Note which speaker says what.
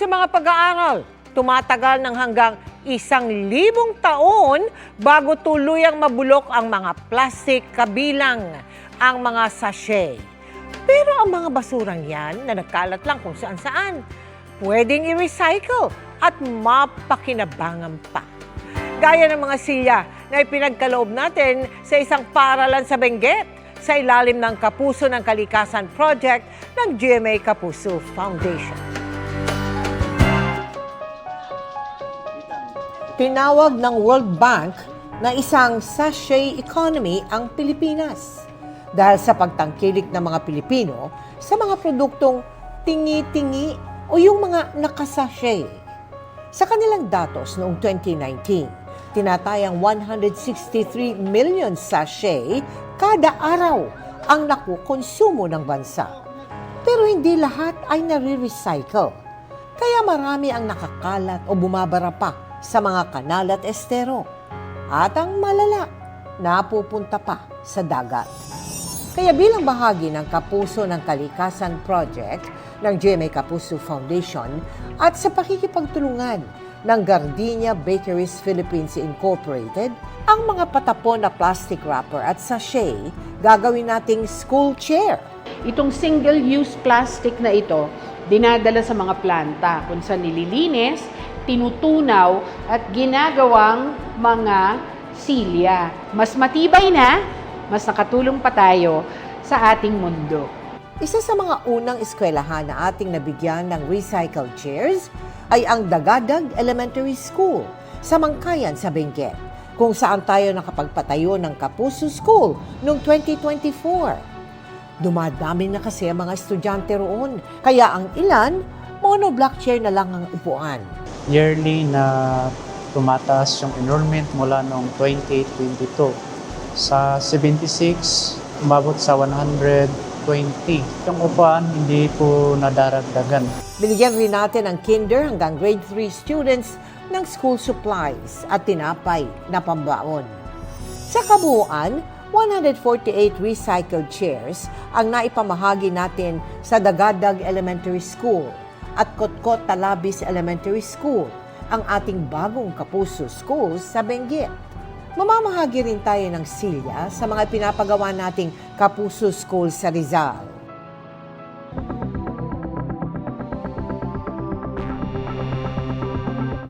Speaker 1: sa mga pag-aaral, tumatagal ng hanggang isang libong taon bago tuluyang mabulok ang mga plastic kabilang ang mga sachet. Pero ang mga basurang yan na nagkalat lang kung saan-saan, pwedeng i-recycle at mapakinabangan pa. Gaya ng mga silya na ipinagkaloob natin sa isang paralan sa Benguet sa ilalim ng Kapuso ng Kalikasan Project ng GMA Kapuso Foundation. Tinawag ng World Bank na isang sachet economy ang Pilipinas dahil sa pagtangkilik ng mga Pilipino sa mga produktong tingi-tingi o yung mga nakasachet. Sa kanilang datos noong 2019, tinatayang 163 million sachet kada araw ang nakukonsumo ng bansa. Pero hindi lahat ay nare-recycle. Kaya marami ang nakakalat o bumabara pa sa mga kanal at estero. At ang malala, napupunta pa sa dagat. Kaya bilang bahagi ng Kapuso ng Kalikasan Project ng GMA Kapuso Foundation at sa pakikipagtulungan ng Gardenia Bakeries Philippines Incorporated, ang mga patapon na plastic wrapper at sachet gagawin nating school chair.
Speaker 2: Itong single-use plastic na ito, dinadala sa mga planta kung saan nililinis, tinutunaw at ginagawang mga silya. Mas matibay na, mas nakatulong pa tayo sa ating mundo.
Speaker 1: Isa sa mga unang eskwelahan na ating nabigyan ng recycled chairs ay ang Dagadag Elementary School sa Mangkayan sa Benguet, kung saan tayo nakapagpatayo ng Kapuso School noong 2024. Dumadami na kasi ang mga estudyante roon, kaya ang ilan, monoblock chair na lang ang upuan.
Speaker 3: Yearly na tumataas yung enrollment mula noong 2022. Sa 76, umabot sa 120. Yung upuan, hindi po nadaragdagan.
Speaker 1: Binigyan rin natin ng kinder hanggang grade 3 students ng school supplies at tinapay na pambaon. Sa kabuuan, 148 recycled chairs ang naipamahagi natin sa Dagadag Elementary School at Kotkot Talabis Elementary School, ang ating bagong kapuso schools sa Benguet. Mamamahagi rin tayo ng silya sa mga pinapagawa nating kapuso school sa Rizal.